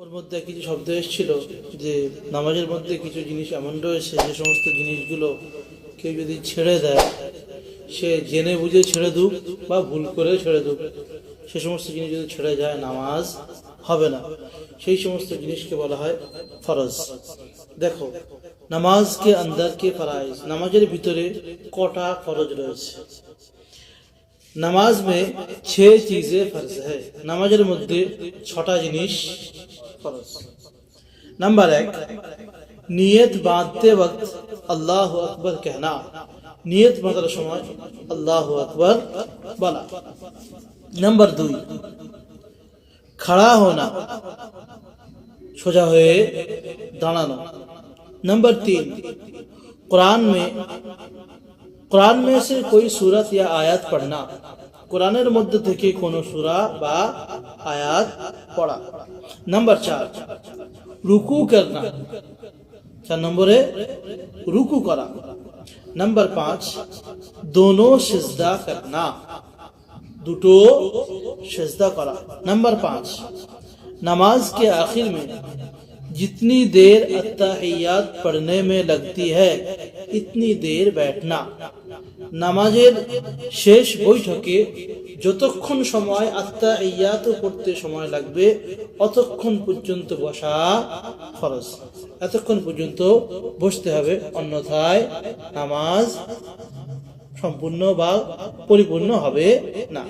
ওর মধ্যে কিছু শব্দ এসেছিল যে নামাজের মধ্যে কিছু জিনিস এমন রয়েছে যে সমস্ত জিনিসগুলো কেউ যদি ছেড়ে দেয়, সে জেনে বুঝে ছেড়ে দুক বা ভুল করে ছেড়ে দুক। সে সমস্ত জিনিস যদি ছেড়ে যায়, নামাজ হবে না। সেই সমস্ত জিনিসকে বলা হয় ফরজ। দেখো, নামাজকে আন্দার কে ফরাইজ নামাজের ভিতরে কটা ফরজ রয়েছে? নামাজ মে ছে চিজে ফরজ হ্যাঁ নামাজের মধ্যে ছটা জিনিস ফরজ নাম্বার এক নিয়ত বাঁধতে वक्त আল্লাহ আকবর कहना নিয়ত বাঁধার সময় আল্লাহ আকবর বলা নাম্বার দুই খাড়া হোনা সোজা হয়ে দাঁড়ানো नंबर तीन कुरान में কোরআন में से कोई सूरत या आयत पढ़ना কোরআনের মধ্যে থেকে কোন সূরা বা আয়াত পড়া নাম্বার চার রুকু করনা চার নম্বরে রুকু করা নাম্বার পাঁচ দোনো সিজদা করনা দুটো সিজদা করা নাম্বার পাঁচ नमाज के आखिर में जितनी देर अत्ताहियात पढ़ने में लगती है इतनी देर बैठना নামাজের শেষ বৈঠকে যতক্ষণ সময় আত্মা ইয়াত করতে সময় লাগবে, অতক্ষণ পর্যন্ত বসা খরচ এতক্ষণ পর্যন্ত বসতে হবে, অন্যথায় নামাজ সম্পূর্ণ বা পরিপূর্ণ হবে না।